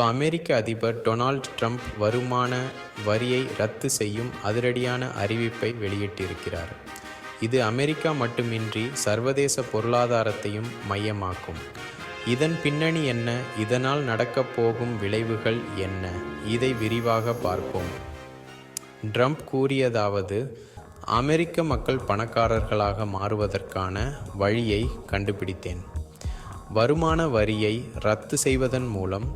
So அமெரிக்க அதிபர் Donald Trump வருமான வரியை ரத்து செய்யும் அதிரடியான அறிவிப்பை வெளியிட்டிருக்கிறார். இது அமெரிக்கா மட்டுமின்றி சர்வதேச பொருளாதாரத்தையும் மையமாக்கும். இதன் பின்னணி என்ன? இதனால் நடக்கப் போகும் விளைவுகள் என்ன? இதை விரிவாக பார்ப்போம். ட்ரம்ப் கூறியதாவது அமெரிக்க மக்கள் பணக்காரர்களாக மாறுவதற்கான வழியை கண்டுபிடித்தேன். வருமான வரியை ரத்து செய்வதன் மூலம்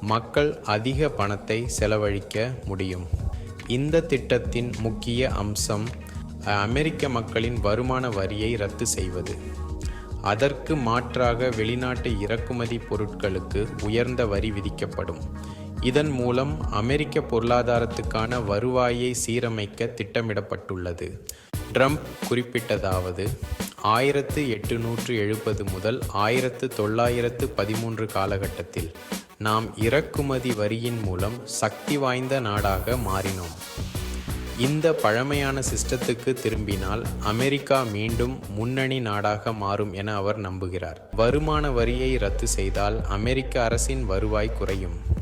மக்கள் அதிக பணத்தை செலவழிக்க முடியும். இந்த திட்டத்தின் முக்கிய அம்சம் அமெரிக்க மக்களின் வருமான வரியை ரத்து செய்வது. அதற்கு மாற்றாக வெளிநாட்டு இறக்குமதி பொருட்களுக்கு உயர்ந்த வரி விதிக்கப்படும். இதன் மூலம் அமெரிக்க பொருளாதாரத்துக்கான வருவாயை சீரமைக்க திட்டமிடப்பட்டுள்ளது. ட்ரம்ப் குறிப்பிட்டதாவது ஆயிரத்து எட்டுநூற்று எழுபது முதல் ஆயிரத்து தொள்ளாயிரத்து பதிமூன்று காலகட்டத்தில் நாம் இறக்குமதி வரியின் மூலம் சக்தி வாய்ந்த நாடாக மாறினோம். இந்த பழமையான சிஸ்டத்துக்கு திரும்பினால் அமெரிக்கா மீண்டும் முன்னணி நாடாக மாறும் என அவர் நம்புகிறார். வருமான வரியை ரத்து செய்தால் அமெரிக்க அரசின் வருவாய் குறையும்.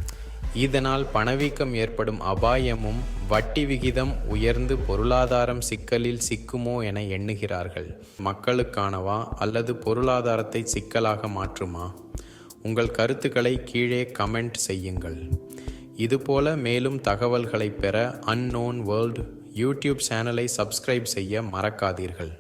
இதனால் பணவீக்கம் ஏற்படும் அபாயமும் வட்டி விகிதம் உயர்ந்து பொருளாதாரம் சிக்கலில் சிக்குமோ என எண்ணுகிறார்கள். மக்களுக்கானவா அல்லது பொருளாதாரத்தை சிக்கலாக மாற்றுமா? உங்கள் கருத்துக்களை கீழே கமெண்ட் செய்யுங்கள். இதுபோல மேலும் தகவல்களை பெற அன்னோன் வேர்ல்ட் யூடியூப் சேனலை சப்ஸ்கிரைப் செய்ய மறக்காதீர்கள்.